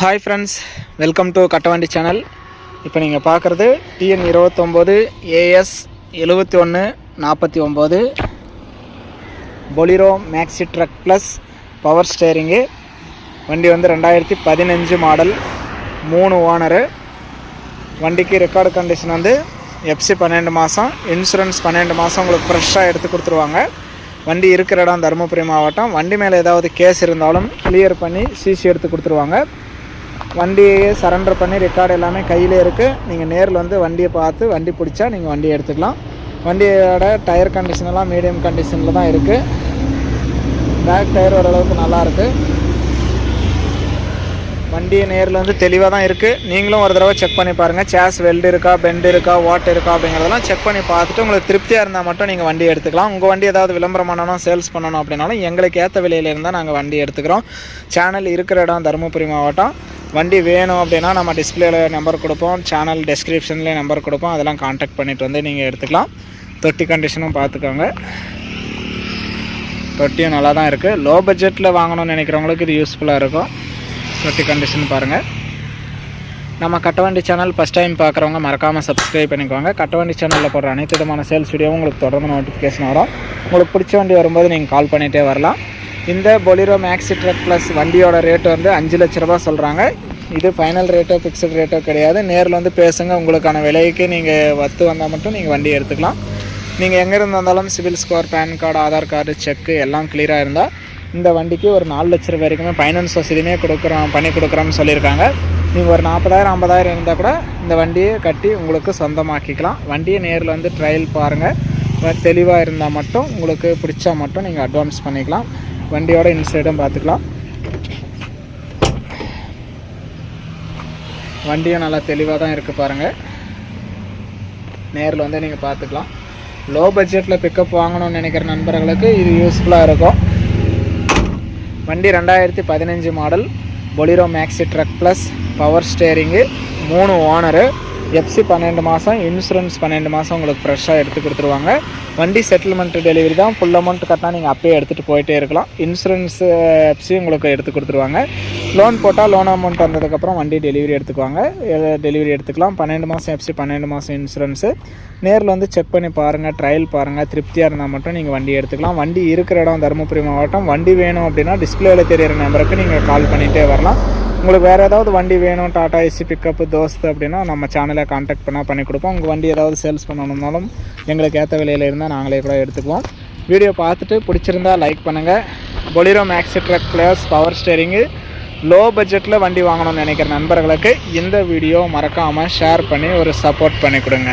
Hi friends welcome to Kattavandi channel இப்போ நீங்கள் பார்க்குறது டிஎன் இருபத்தொம்போது ஏஎஸ் எழுபத்தி ஒன்று நாற்பத்தி ஒம்பது Bolero maxi truck plus power steering வண்டி வந்து ரெண்டாயிரத்தி பதினஞ்சு மாடல் மூணு ஓனரு வண்டிக்கு ரெக்கார்டு கண்டிஷன் வந்து எஃப்சி பன்னெண்டு மாதம் இன்சூரன்ஸ் பன்னெண்டு மாதம் உங்களுக்கு ஃப்ரெஷ்ஷாக எடுத்து கொடுத்துருவாங்க. வண்டி இருக்கிற இடம் தருமபுரி மாவட்டம். வண்டி மேலே ஏதாவது கேஸ் இருந்தாலும் கிளியர் பண்ணி சிசி எடுத்து கொடுத்துருவாங்க. வண்டியை சரண்டர் பண்ணி ரெக்கார்டு எல்லாமே கையிலே இருக்குது நீங்கள் நேரில் வந்து வண்டியை பார்த்து வண்டி பிடிச்சா நீங்கள் வண்டியை எடுத்துக்கலாம். வண்டியோட டயர் கண்டிஷன் எல்லாம் மீடியம் கண்டிஷனில் தான் இருக்குது பேக் டயர் ஓரளவுக்கு நல்லாயிருக்கு வண்டியை வண்டி நேரில் வந்து தெளிவாக தான் இருக்குது நீங்களும் ஒரு தடவை செக் பண்ணி பாருங்கள் சேஸ் வெல்டு இருக்கா பெண்ட் இருக்கா வாட் இருக்கா அப்படிங்கிறதெல்லாம் செக் பண்ணி பார்த்துட்டு உங்களுக்கு திருப்தியாக இருந்தால் மட்டும் நீங்கள் வண்டி எடுத்துக்கலாம். உங்கள் வண்டி ஏதாவது விளம்பரம் பண்ணணும் சேல்ஸ் பண்ணணும் அப்படின்னாலும் எங்களுக்கு ஏற்ற விலையில் இருந்தால் நாங்கள் வண்டி எடுத்துக்கிறோம். சேனல் இருக்கிற இடம் தருமபுரி மாவட்டம். வண்டி வேணும் அப்படின்னா நம்ம டிஸ்பிளேல நம்பர் கொடுப்போம். சேனல் டெஸ்கிரிப்ஷன்லேயே நம்பர் கொடுப்போம். அதெல்லாம் காண்டாக்ட் பண்ணிட்டு வந்து நீங்கள் எடுத்துக்கலாம். தொட்டி கண்டிஷனும் பார்த்துக்கோங்க. தொட்டியும் நல்லா தான் இருக்குது லோ பட்ஜெட்டில் வாங்கணும்னு நினைக்கிறவங்களுக்கு இது யூஸ்ஃபுல்லாக இருக்கும். தொட்டி கண்டிஷன் பாருங்கள் நம்ம கட்டவண்டி சேனல் ஃபஸ்ட் டைம் பார்க்குறவங்க மறக்காமல் சப்ஸ்கிரைப் பண்ணிக்கோங்க. கட்டவண்டி சேனலில் போடுற அனைத்து விதமான சேல்ஸ் வீடியோவும் உங்களுக்கு தொடர்ந்து நோட்டிஃபிகேஷன் வரும். உங்களுக்கு பிடிச்ச வண்டி வரும்போது நீங்கள் கால் பண்ணிகிட்டே வரலாம். இந்த பொலிரோ மேக்ஸி ட்ரக் ப்ளஸ் வண்டியோட ரேட்டு வந்து அஞ்சு லட்ச ரூபா சொல்கிறாங்க இது ஃபைனல் ரேட்டோ ஃபிக்ஸட் ரேட்டோ கிடையாது. நேரில் வந்து பேசுங்க உங்களுக்கான விலைக்கு நீங்கள் வத்து வந்தால் மட்டும் நீங்கள் வண்டி எடுத்துக்கலாம். நீங்கள் எங்கேருந்து வந்தாலும் CIBIL score PAN card Aadhaar card check எல்லாம் கிளியராக இருந்தால் இந்த வண்டிக்கு ஒரு நாலு லட்ச ரூபாய் வரைக்குமே ஃபைனான்ஸ் வசதியுமே கொடுக்குறோம் பண்ணி கொடுக்குறோம்னு சொல்லியிருக்காங்க. நீங்கள் ஒரு நாற்பதாயிரம் ஐம்பதாயிரம் இருந்தால் கூட இந்த வண்டியை கட்டி உங்களுக்கு சொந்தமாக்கிக்கலாம். வண்டியை நேரில் வந்து ட்ரையல் பாருங்கள் தெளிவாக இருந்தால் மட்டும் உங்களுக்கு பிடிச்சா மட்டும் நீங்கள் அட்வான்ஸ் பண்ணிக்கலாம். வண்டியோட இன்சைடும் பார்த்துக்கலாம். வண்டியும் நல்லா தெளிவாக தான் இருக்குது பாருங்கள் நேரில் வந்து நீங்கள் பார்த்துக்கலாம். லோ பட்ஜெட்டில் பிக்கப் வாங்கணும்னு நினைக்கிற நண்பர்களுக்கு இது யூஸ்ஃபுல்லாக இருக்கும். வண்டி ரெண்டாயிரத்தி பதினஞ்சு model Bolero maxi truck plus power steering மூணு ஓனரு எஃப்சி பன்னெண்டு மாதம் இன்சூரன்ஸ் பன்னெண்டு மாதம் உங்களுக்கு ஃப்ரெஷ்ஷாக எடுத்து கொடுத்துருவாங்க. வண்டி செட்டில்மெண்ட் டெலிவரி தான் ஃபுல் அமௌண்ட் கட்டினா நீங்கள் அப்பயே எடுத்துகிட்டு போயிட்டே இருக்கலாம். இன்சூரன்ஸ் எஃப்சி உங்களுக்கு எடுத்து கொடுத்துருவாங்க. லோன் போட்டால் லோன் அமௌண்ட் வந்ததுக்கப்புறம் வண்டி டெலிவரி எடுத்துக்குவாங்க. டெலிவரி எடுத்துக்கலாம். பன்னெண்டு மாதம் எஃப்சி பன்னெண்டு மாதம் இன்சூரன்ஸு நேரில் வந்து செக் பண்ணி பாருங்கள் ட்ரையல் பாருங்கள் திருப்தியாக இருந்தால் மட்டும் நீங்கள் வண்டி எடுத்துக்கலாம். வண்டி இருக்கிற இடம் தருமபுரி மாவட்டம். வண்டி வேணும் அப்படின்னா டிஸ்பிளேவில் தெரியிற நம்பருக்கு நீங்கள் கால் பண்ணிகிட்டே வரலாம். உங்களுக்கு வேறு ஏதாவது வண்டி வேணும் டாடா ஏசி பிக்கப்பு தோஸ்து அப்படின்னா நம்ம சேனலை காண்டாக்ட் பண்ணால் பண்ணி கொடுப்போம். உங்கள் வண்டி ஏதாவது சேல்ஸ் பண்ணணும்னாலும் எங்களுக்கு ஏற்ற விலையில் இருந்தால் நாங்களே கூட எடுத்துக்குவோம். வீடியோ பார்த்துட்டு பிடிச்சிருந்தா லைக் பண்ணுங்கள் Bolero maxi truck plus power steering low பட்ஜெட்டில் வண்டி வாங்கணும்னு நினைக்கிற நண்பர்களுக்கு இந்த வீடியோ மறக்காமல் ஷேர் பண்ணி ஒரு சப்போர்ட் பண்ணி கொடுங்க.